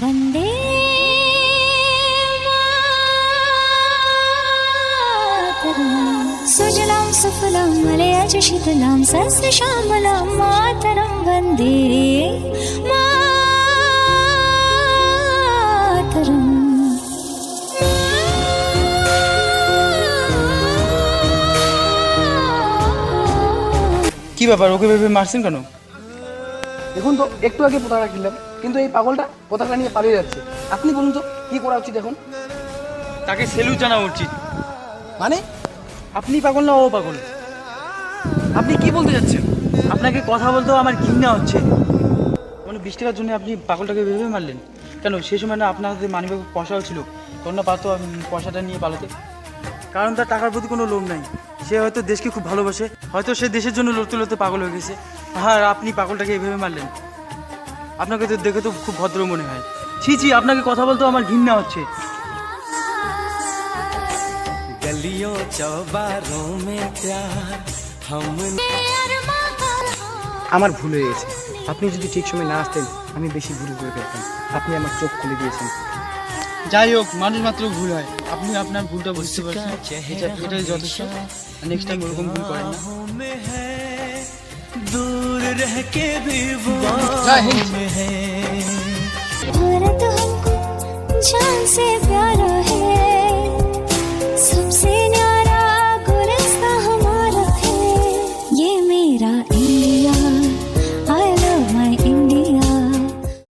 वन्दे मातरम् सुजलां सुफलां मलयज शीतलां सहस्रश्यामलां मातरं वन्दे मातरम् কি ব্যাপার ওকে ভেবে মারছেন কেন দেখুন তো একটু আগে পতাকা কিনলাম কিন্তু এই পাগলটা পতাকা নিয়ে পালিয়ে যাচ্ছে। আপনি বলুন তো কি করা উচিত এখন? তাকে সেলুট জানা উচিত। মানে? আপনি পাগল না ও পাগল? আপনি কি বলতে যাচ্ছেন? আপনাকে কথা বলতেও আমার ঘৃণা হচ্ছে। মানে বিশ টাকার জন্য আপনি পাগলটাকে ভেবে মারলেন? কেন? সেই সময় না আপনার হাতে মানিব্যাগ পয়সাও ছিল। তখন না পারতো পয়সাটা নিয়ে পালাতে। কারণ তার টাকার প্রতি কোনো লোভ নাই। সে হয়তো দেশকে খুব ভালোবাসে। হয়তো সে দেশের জন্য লড়তে লড়তে পাগল হয়ে গেছে। আর আপনি পাগলটাকে এভাবে মারলেন? আপনাকে তো দেখে তো খুব ভদ্র মনে হয় ছি ছি আপনাকে কথা বলতেও আমার ঘৃণা হচ্ছে गलियों चौबारों में प्यार हमने আমার ভুল হয়ে গেছে আপনি যদি ঠিক সময় না আসতেন আমি বেশি ভুল করে ফেলতাম আপনি আমার চোখ খুলে দিয়েছেন যাই হোক মানুষ মাত্র ভুল হয় আপনি আপনার ভুলটা বুঝতে পারছেন এটা- এটাই যথেষ্ট নেক্সট টাইম ওরকম ভুল করেন না में है दूर रह के भी वो है। भारत हमको जान से प्यारा है। सबसे